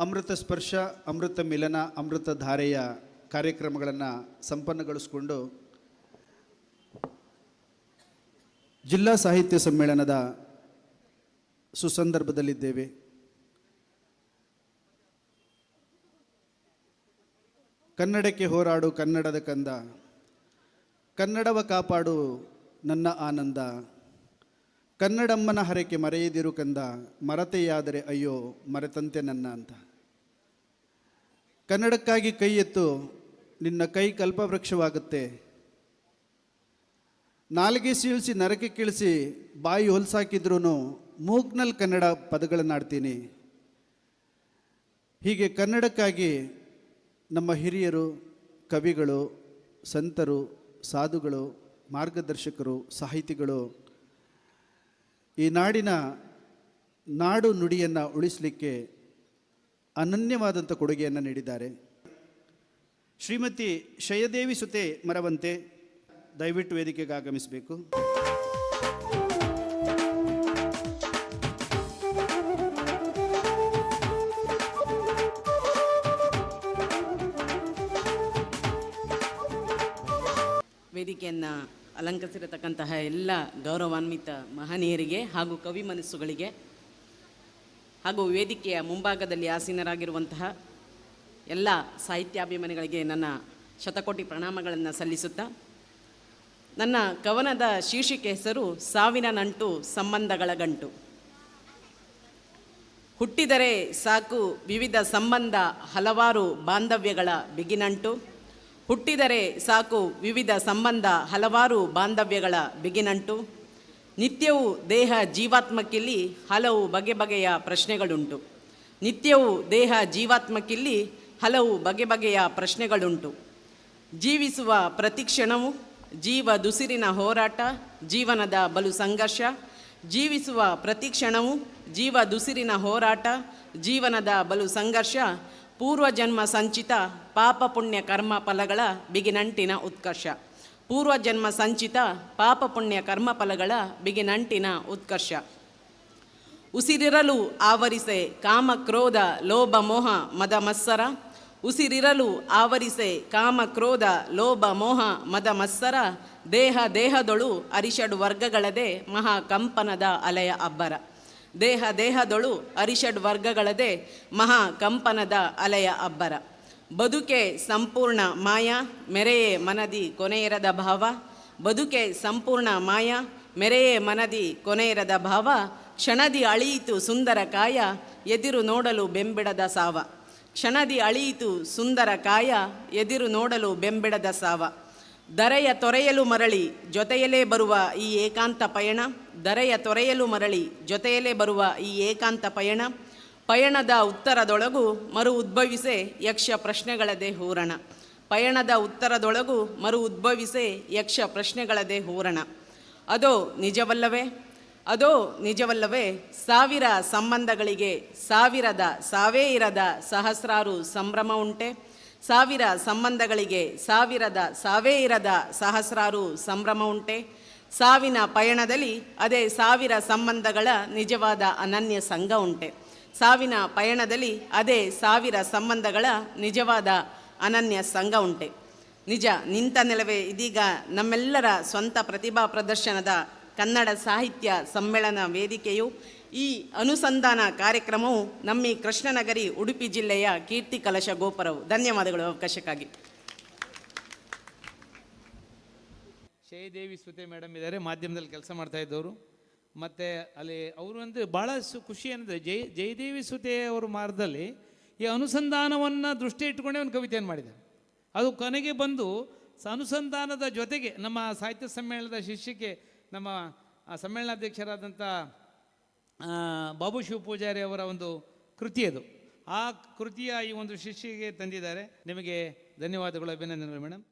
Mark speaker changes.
Speaker 1: ಅಮೃತ ಸ್ಪರ್ಶ, ಅಮೃತ ಮಿಲನ, ಅಮೃತ ಧಾರೆಯ ಕಾರ್ಯಕ್ರಮಗಳನ್ನು ಸಂಪನ್ನಗೊಳಿಸಿಕೊಂಡು ಜಿಲ್ಲಾ ಸಾಹಿತ್ಯ ಸಮ್ಮೇಳನದ ಸುಸಂದರ್ಭದಲ್ಲಿದ್ದೇವೆ. ಕನ್ನಡಕ್ಕೆ ಹೋರಾಡು, ಕನ್ನಡದ ಕಂದ. ಕನ್ನಡವ ಕಾಪಾಡು ನನ್ನ ಆನಂದ. ಕನ್ನಡಮ್ಮನ ಹರಕೆ ಮರೆಯದಿರು ಕಂದ. ಮರತೆಯಾದರೆ ಅಯ್ಯೋ, ಮರೆತಂತೆ ನನ್ನ ಅಂತ. ಕನ್ನಡಕ್ಕಾಗಿ ಕೈ ಎತ್ತು ನಿನ್ನ ಕೈ ಕಲ್ಪವೃಕ್ಷವಾಗುತ್ತೆ. ನಾಲಿಗೆ ಸೀಳಿಸಿ ನರಕೆ ಕೀಳಿಸಿ ಬಾಯಿ ಹೊಲ್ಸಾಕಿದ್ರೂ ಮೂಗ್ನಲ್ಲಿ ಕನ್ನಡ ಪದಗಳನ್ನಾಡ್ತೀನಿ. ಹೀಗೆ ಕನ್ನಡಕ್ಕಾಗಿ ನಮ್ಮ ಹಿರಿಯರು, ಕವಿಗಳು, ಸಂತರು, ಸಾಧುಗಳು, ಮಾರ್ಗದರ್ಶಕರು, ಸಾಹಿತಿಗಳು ಈ ನಾಡಿನ ನಾಡು ನುಡಿಯನ್ನು ಉಳಿಸಲಿಕ್ಕೆ ಅನನ್ಯವಾದಂಥ ಕೊಡುಗೆಯನ್ನು ನೀಡಿದ್ದಾರೆ. ಶ್ರೀಮತಿ ಶಯದೇವಿ ಸುತೆ ಮರವಂತೆ ದಯವಿಟ್ಟು ವೇದಿಕೆಗೆ ಆಗಮಿಸಬೇಕು.
Speaker 2: ವೇದಿಕೆಯನ್ನು ಅಲಂಕರಿಸಿರತಕ್ಕಂತಹ ಎಲ್ಲ ಗೌರವಾನ್ವಿತ ಮಹನೀಯರಿಗೆ ಹಾಗೂ ಕವಿ ಮನಸ್ಸುಗಳಿಗೆ ಹಾಗೂ ವೇದಿಕೆಯ ಮುಂಭಾಗದಲ್ಲಿ ಆಸೀನರಾಗಿರುವಂತಹ ಎಲ್ಲ ಸಾಹಿತ್ಯಾಭಿಮಾನಿಗಳಿಗೆ ನನ್ನ ಶತಕೋಟಿ ಪ್ರಣಾಮಗಳನ್ನು ಸಲ್ಲಿಸುತ್ತಾ, ನನ್ನ ಕವನದ ಶೀರ್ಷಿಕೆ ಹೆಸರು ಸಾವಿನ ನಂಟು ಸಂಬಂಧಗಳ ಗಂಟು. ಹುಟ್ಟಿದರೆ ಸಾಕು ವಿವಿಧ ಸಂಬಂಧ ಹಲವಾರು ಬಾಂಧವ್ಯಗಳ ಬಿಗಿನಂಟು. ಹುಟ್ಟಿದರೆ ಸಾಕು ವಿವಿಧ ಸಂಬಂಧ ಹಲವಾರು ಬಾಂಧವ್ಯಗಳ ಬಿಗಿನಂಟು. ನಿತ್ಯವೂ ದೇಹ ಜೀವಾತ್ಮಕ್ಕಿಲ್ಲಿ ಹಲವು ಬಗೆ ಬಗೆಯ ಪ್ರಶ್ನೆಗಳುಂಟು. ನಿತ್ಯವೂ ದೇಹ ಜೀವಾತ್ಮಕ್ಕಿಲ್ಲಿ ಹಲವು ಬಗೆ ಬಗೆಯ ಪ್ರಶ್ನೆಗಳುಂಟು. ಜೀವಿಸುವ ಪ್ರತಿಕ್ಷಣವು ಜೀವ ದುಸಿರಿನ ಹೋರಾಟ, ಜೀವನದ ಬಲು ಸಂಘರ್ಷ, ಜೀವಿಸುವ ಪ್ರತಿಕ್ಷಣವು ಜೀವ ದುಸಿರಿನ ಹೋರಾಟ, ಜೀವನದ ಬಲು ಸಂಘರ್ಷ, ಪೂರ್ವಜನ್ಮ ಸಂಚಿತ ಪಾಪ ಪುಣ್ಯ ಕರ್ಮ ಫಲಗಳ ಬಿಗಿನಂಟಿನ ಉತ್ಕರ್ಷ. ಪೂರ್ವಜನ್ಮ ಸಂಚಿತ ಪಾಪ ಪುಣ್ಯ ಕರ್ಮ ಫಲಗಳ ಬಿಗಿನಂಟಿನ ಉತ್ಕರ್ಷ. ಉಸಿರಿರಲು ಆವರಿಸೆ ಕಾಮ ಕ್ರೋಧ ಲೋಭ ಮೋಹ ಮದ ಮತ್ಸರ ಉಸಿರಿರಲು ಆವರಿಸೆ ಕಾಮ ಕ್ರೋಧ ಲೋಭ ಮೋಹ ಮದ ಮತ್ಸರ ದೇಹ ದೇಹದೊಳು ಅರಿಷಡ್ ವರ್ಗಗಳದೇ ಮಹಾಕಂಪನದ ಅಲೆಯ ಅಬ್ಬರ. ದೇಹ ದೇಹದೊಳು ಅರಿಷಡ್ ವರ್ಗಗಳದೇ ಮಹಾಕಂಪನದ ಅಲೆಯ ಅಬ್ಬರ. ಬದುಕೆ ಸಂಪೂರ್ಣ ಮಾಯ, ಮೆರೆಯೇ ಮನದಿ ಕೊನೆಯಿರದ ಭಾವ. ಬದುಕೆ ಸಂಪೂರ್ಣ ಮಾಯ, ಮೆರೆಯೇ ಮನದಿ ಕೊನೆಯಿರದ ಭಾವ. ಕ್ಷಣದಿ ಅಳಿಯಿತು ಸುಂದರ ಕಾಯ, ಎದಿರು ನೋಡಲು ಬೆಂಬಿಡದ ಸಾವ. ಕ್ಷಣದಿ ಅಳಿಯಿತು ಸುಂದರ ಕಾಯ, ಎದಿರು ನೋಡಲು ಬೆಂಬಿಡದ ಸಾವ. ದರೆಯ ತೊರೆಯಲು ಮರಳಿ, ಜೊತೆಯಲ್ಲೇ ಬರುವ ಈ ಏಕಾಂತ ಪಯಣ. ದರೆಯ ತೊರೆಯಲು ಮರಳಿ, ಜೊತೆಯಲ್ಲೇ ಬರುವ ಈ ಏಕಾಂತ ಪಯಣ. ಪಯಣದ ಉತ್ತರದೊಳಗು ಮರು ಉದ್ಭವಿಸೆ ಯಕ್ಷ ಪ್ರಶ್ನೆಗಳದೇ ಹೂರಣ. ಪಯಣದ ಉತ್ತರದೊಳಗು ಮರು ಉದ್ಭವಿಸೆ ಯಕ್ಷ ಪ್ರಶ್ನೆಗಳದೇ ಹೂರಣ. ಅದೋ ನಿಜವಲ್ಲವೇ? ಅದೋ ನಿಜವಲ್ಲವೇ? ಸಾವಿರ ಸಂಬಂಧಗಳಿಗೆ ಸಾವಿರದ ಸಾವೇ ಇರದ ಸಹಸ್ರಾರು ಸಂಭ್ರಮ ಉಂಟೆ. ಸಾವಿರ ಸಂಬಂಧಗಳಿಗೆ ಸಾವಿರದ ಸಾವೇ ಇರದ ಸಹಸ್ರಾರು ಸಂಭ್ರಮ ಉಂಟೆ. ಸಾವಿನ ಪಯಣದಲ್ಲಿ ಅದೇ ಸಾವಿರ ಸಂಬಂಧಗಳ ನಿಜವಾದ ಅನನ್ಯ ಸಂಘ ಉಂಟೆ. ಸಾವಿನ ಪಯಣದಲ್ಲಿ ಅದೇ ಸಾವಿರ ಸಂಬಂಧಗಳ ನಿಜವಾದ ಅನನ್ಯ ಸಂಘ ಉಂಟೆ. ನಿಜ, ನಿಂತ ನೆಲವೇ ಇದೀಗ ನಮ್ಮೆಲ್ಲರ ಸ್ವಂತ ಪ್ರತಿಭಾ ಪ್ರದರ್ಶನದ ಕನ್ನಡ ಸಾಹಿತ್ಯ ಸಮ್ಮೇಳನ ವೇದಿಕೆಯು ಈ ಅನುಸಂಧಾನ ಕಾರ್ಯಕ್ರಮವು ನಮ್ಮಿ ಕೃಷ್ಣನಗರಿ ಉಡುಪಿ ಜಿಲ್ಲೆಯ ಕೀರ್ತಿ ಕಲಶ ಗೋಪುರವು. ಧನ್ಯವಾದಗಳು ಅವಕಾಶಕ್ಕಾಗಿ.
Speaker 3: ಶಯದೇವಿ ಸುತೆ ಮೇಡಮ್ ಇದ್ದಾರೆ, ಮಾಧ್ಯಮದಲ್ಲಿ ಕೆಲಸ ಮಾಡ್ತಾ ಇದ್ದವರು. ಮತ್ತು ಅಲ್ಲಿ ಅವರು ಅಂದರೆ ಭಾಳ ಸು, ಖುಷಿ ಅಂದರೆ ಜೈ ಜಯದೇವಿ ಸುತೆ ಅವರ ಮಾರ್ಗದಲ್ಲಿ ಈ ಅನುಸಂಧಾನವನ್ನು ದೃಷ್ಟಿ ಇಟ್ಕೊಂಡೇ ಒಂದು ಕವಿತೆಯನ್ನು ಮಾಡಿದೆ. ಅದು ಕೊನೆಗೆ ಬಂದು ಅನುಸಂಧಾನದ ಜೊತೆಗೆ ನಮ್ಮ ಸಾಹಿತ್ಯ ಸಮ್ಮೇಳನದ ಶಿಷ್ಯಕ್ಕೆ ನಮ್ಮ ಸಮ್ಮೇಳನಾಧ್ಯಕ್ಷರಾದಂಥ ಬಾಬು ಬಾಬು ಶಿವಪೂಜಾರಿ ಅವರ ಒಂದು ಕೃತಿ ಅದು. ಆ ಕೃತಿಯ ಈ ಒಂದು ಶಿಷ್ಯಗೆ ತಂದಿದ್ದಾರೆ. ನಿಮಗೆ ಧನ್ಯವಾದಗಳು, ಅಭಿನಂದನೆಗಳು ಮೇಡಮ್.